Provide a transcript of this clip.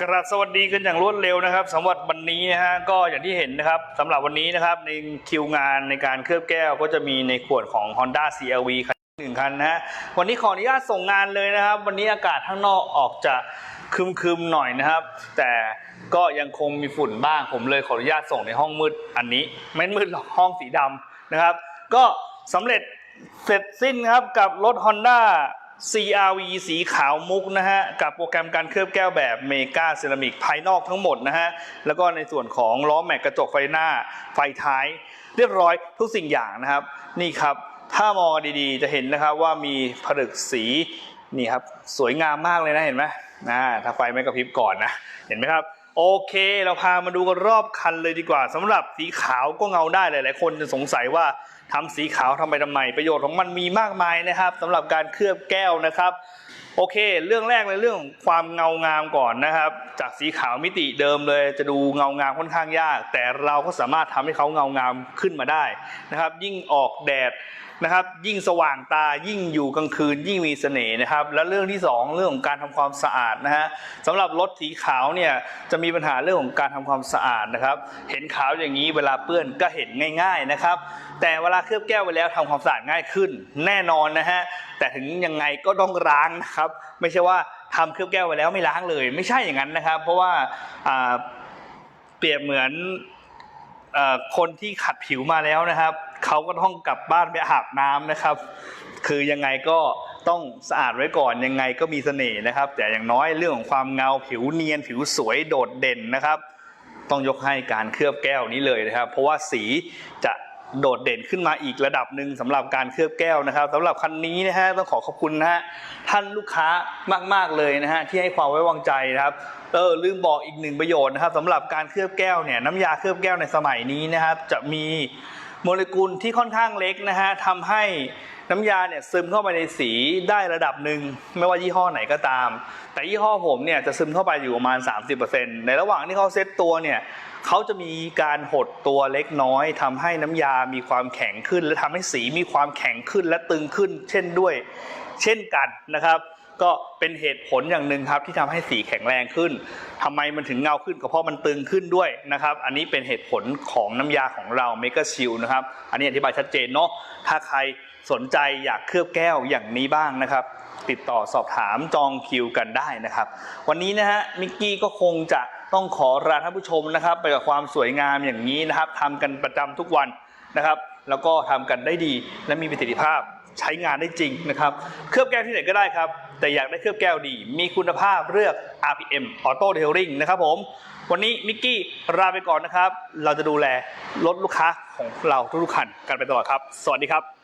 กราบสวัสดีกันอย่างรวดเร็วนะครับสำหรับวันนี้นะฮะก็อย่างที่เห็นนะครับสำหรับวันนี้นะครับในคิวงานในการเคลือบแก้วก็จะมีในขวดของ Honda CRV คันหนึ่งคันนะฮะวันนี้ขออนุญาตส่งงานเลยนะครับ วันนี้อากาศข้างนอกออกจะคึมๆหน่อยนะครับ แต่ก็ยังคงมีฝุ่นบ้างผมเลยขออนุญาตส่งในห้องมืดอันนี้ ไม่มืดหรอกห้องสีดำนะครับ ก็สำเร็จเสร็จสิ้นครับกับรถ Honda CRV สีขาวมุกนะฮะ กับโปรแกรมการเคลือบแก้วแบบเมกาเซรามิกภายนอกทั้งหมดนะฮะ แล้วก็ในส่วนของล้อแม็กกระจกไฟหน้าไฟท้าย เรียบร้อยทุกสิ่งอย่างนะครับ นี่ครับ ถ้ามองดีๆ จะเห็นนะครับว่ามีผลึกสีนี่ครับ สวยงามมากเลยนะเห็นไหมนะถ้าไฟไม่กระพริบก่อนนะ เห็นไหมครับ โอเค เราพามาดูกันรอบคันเลยดีกว่าสำหรับสีขาวก็เงาได้หลาย ๆ คนจะสงสัยว่าทำสีขาวทำไปทำไมประโยชน์ของมันมีมากมายนะครับสำหรับการเคลือบแก้วนะครับ โอเค เรื่องแรกเลยเรื่องของความเงางามก่อนนะครับ จากสีขาวมิติเดิมเลย จะดูเงางามค่อนข้างยาก แต่เราก็สามารถทำให้เขาเงางามขึ้นมาได้นะครับ ยิ่งออกแดดนะครับ ยิ่งสว่างตายิ่งอยู่กลางคืนยิ่งมีเสน่ห์นะครับ และเรื่องที่สองเรื่องของการทำความสะอาดนะฮะสำหรับรถสีขาวเนี่ยจะมีปัญหาเรื่องของการทำความสะอาดนะครับ เห็นขาวอย่างนี้เวลาเปื้อนก็เห็นง่าย ๆนะครับ แต่เวลาเคลือบแก้วไปแล้วทำความสะอาดง่ายขึ้น แน่นอนนะฮะแต่ถึงยังไงก็ต้องล้างนะครับ ไม่ใช่ว่าทำเคลือบแก้วไปแล้วไม่ล้างเลย ไม่ใช่อย่างนั้นนะครับ เพราะว่าเปรียบเหมือนคนที่ขัดผิวมาแล้วนะครับเขาก็ต้องกลับบ้านไปอาบน้ำนะครับ คือยังไงก็ต้องสะอาดไว้ก่อนยังไงก็มีเสน่ห์นะครับ แต่อย่างน้อยเรื่องของความเงาผิวเนียนผิวสวยโดดเด่นนะครับ ต้องยกให้การเคลือบแก้วนี้เลยนะครับ เพราะว่าสีจะโดดเด่นขึ้นมาอีกระดับหนึ่งสำหรับการเคลือบแก้วนะครับสำหรับคันนี้นะฮะต้องขอขอบคุณนะฮะท่านลูกค้ามากๆเลยนะฮะที่ให้ความไว้วางใจนะครับเออลืมบอกอีกหนึ่งประโยชน์นะครับสำหรับการเคลือบแก้วเนี่ยน้ำยาเคลือบแก้วในสมัยนี้นะครับ จะมี โมเลกุลที่ค่อนข้างเล็กนะฮะทำให้น้ำยาเนี่ยซึมเข้าไปในสีได้ระดับหนึ่งไม่ว่ายี่ห้อไหนก็ตาม แต่ยี่ห้อผมเนี่ยจะซึมเข้าไปอยู่ประมาณ 30%ในระหว่างที่เขาเซตตัวเนี่ยเขาจะมีการหดตัวเล็กน้อยทำให้น้ำยามีความแข็งขึ้น และทำให้สีมีความแข็งขึ้นและตึงขึ้น เช่นด้วย เช่นกันนะครับ ก็เป็นเหตุผลอย่างหนึ่งครับที่ทำให้สีแข็งแรงขึ้นทำไมมันถึงเงาขึ้นก็เพราะมันตึงขึ้นด้วยนะครับ อันนี้เป็นเหตุผลของน้ำยาของเราเมก a ชิลนะครับ อันนี้อธิบายชัดเจนเนาะ ถ้าใครสนใจอยากเคลือบแก้วอย่างนี้บ้างนะครับ ติดต่อสอบถามจองคิวกันได้นะครับ วันนี้นะฮะมิกกี้ก็คงจะต้องขอลาท่านผู้ชมนะครับ ไปกับความสวยงามอย่างนี้นะครับทำกันประจำทุกวันนะครับ แล้วก็ทำกันได้ดีและมีประสิทธิภาพ ใช้งานได้จริงนะครับ เคลือบแก้วที่ไหนก็ได้ครับ แต่อยากได้เคลือบแก้วดี มีคุณภาพเลือก RPM Auto Detailing นะครับผม วันนี้มิกกี้ลาไปก่อนนะครับ เราจะดูแลรถลูกค้าของเราทุกๆคันกันไปตลอดครับ สวัสดีครับ